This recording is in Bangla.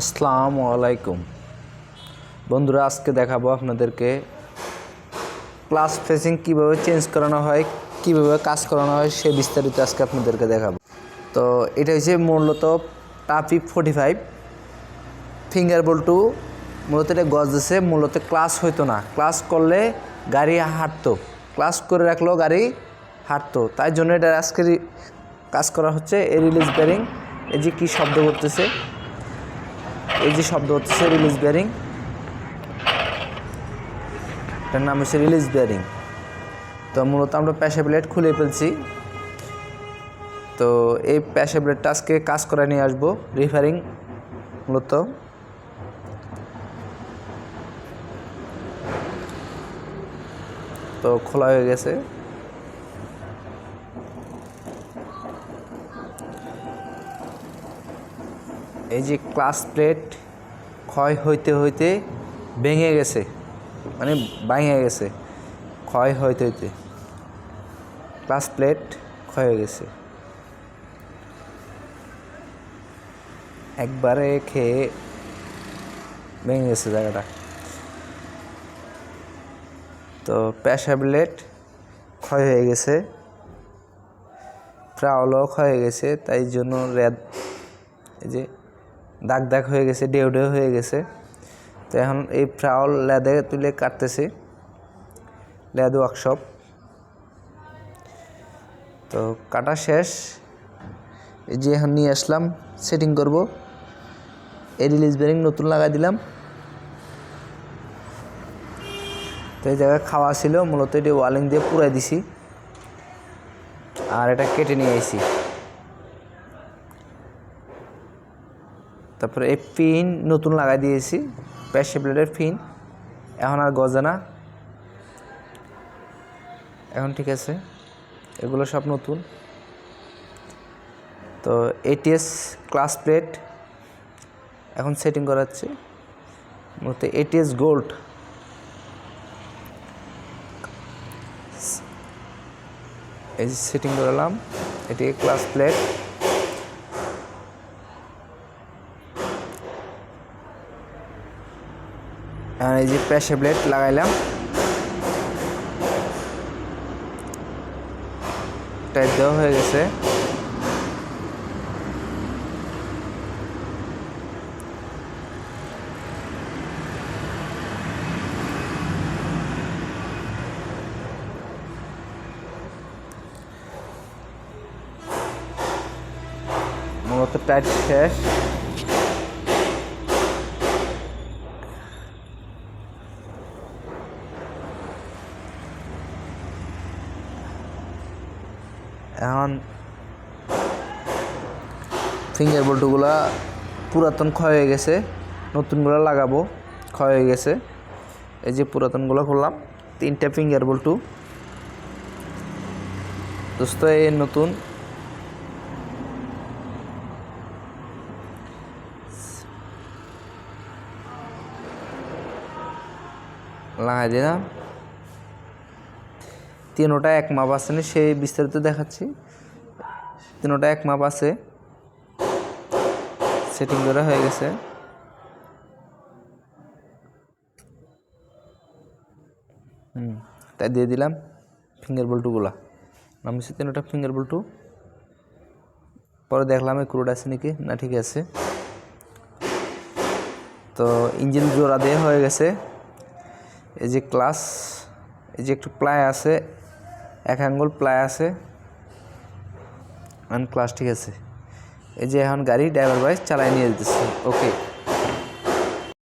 আসসালামু আলাইকুম। বন্ধুরা, আজকে দেখাবো আপনাদেরকে ক্লাস ফেসিং কীভাবে চেঞ্জ করানো হয়, কীভাবে কাজ করানো হয়, সে বিস্তারিত আজকে আপনাদেরকে দেখাবো। তো এটা হচ্ছে মূলত টাপি ফোর্টি ফাইভ ফিঙ্গার বল্টু মূলত এটা গজ দিছে মূলত ক্লাস হইতো না। ক্লাস করলে গাড়ি হাঁটতো ক্লাস করে রাখলেও গাড়ি হাঁটতো। তাই জন্য এটা আজকে কাজ করা হচ্ছে, এই রিলিজ ব্যারিং এই যে কী শব্দ করতেছে এই যে শব্দ হচ্ছে রিলিজ বেয়ারিং এটার নাম হচ্ছে রিলিজ বেয়ারিং তো মূলত আমরা প্যাশা প্লেট খুলে ফেলছি। তো এই প্যাশা প্লেটটা আজকে কাজ করে নিয়ে আসব রিফারিং মূলত। তো খোলা হয়ে গেছে। এই যে ক্লাস প্লেট ক্ষয় হইতে হইতে ভেঙে গেছে মানে ভেঙে গেছে, ক্ষয় হইতে হইতে। ক্লাস প্লেট ক্ষয় হয়ে গেছে। একবারে খেয়ে ভেঙে গেছে জায়গাটা। তো প্যাশা প্লেট ক্ষয় হয়ে গেছে প্রাউলও ক্ষয় হয়ে গেছে, তাই জন্য রেড, এই যে দাগ দাগ হয়ে গেছে ডেউ ডেউ হয়ে গেছে। তো এখন এই ফ্রাউল লেদে তুলে কাটতেছি, লেদ ওয়ার্কশপ তো কাটা শেষ। এই যে এখন নিয়ে আসলাম সেটিং করব। এই রিলিজ বেরিং নতুন লাগাই দিলাম। তো এই জায়গায় খাওয়া ছিল, মূলত এটি ওয়ালিং দিয়ে পুরাই দিছি। আর এটা কেটে নিয়ে এসেছি তারপরে এই পিন নতুন লাগাই দিয়েছি প্যাশে প্লেটের পিন এখন আর গজে না। এখন ঠিক আছে, এগুলো সব নতুন। তো এটিএস ক্লাস প্লেট এখন সেটিং করাচ্ছি। মূলত এটিএস গোল্ড এই সেটিং করালাম এটি ক্লাস প্লেট এই যে প্রেশার প্লেট লাগাইলাম। টাইট দেওয়া হয়ে গেছে। মূলত টাইট শেষ। এখন ফিঙ্গার বল্টুগুলা পুরাতন ক্ষয় হয়ে গেছে, নতুনগুলো লাগাবো, ক্ষয় হয়ে গেছে। এই যে পুরাতনগুলো করলাম তিনটা ফিঙ্গার বল্টু দোস্ত, এই নতুন লাগাই দিলাম। তিনোটা এক মাপ আছে না, সেই বিস্তারিত দেখাচ্ছি। তিনোটা এক মাপ আছে। সেটিং করা হয়ে গেছে। হুম, তাই দিয়ে দিলাম ফিঙ্গার বল্টুগুলা নাম হচ্ছে তিনোটা ফিঙ্গার বল্টু পরে দেখলাম এই ক্রুড আছে নাকি? না, ঠিক আছে। তো ইঞ্জিন জোড়া দিয়ে হয়ে গেছে। এই যে ক্লাস এই যে একটু প্লাই আছে এক আঙ্গুল প্লাই আছে। অ্যান্ড ক্লাস ঠিক আছে। এই যে এখন গাড়ি ড্রাইভার বাইক চালাই নিয়ে যেতেছে। ওকে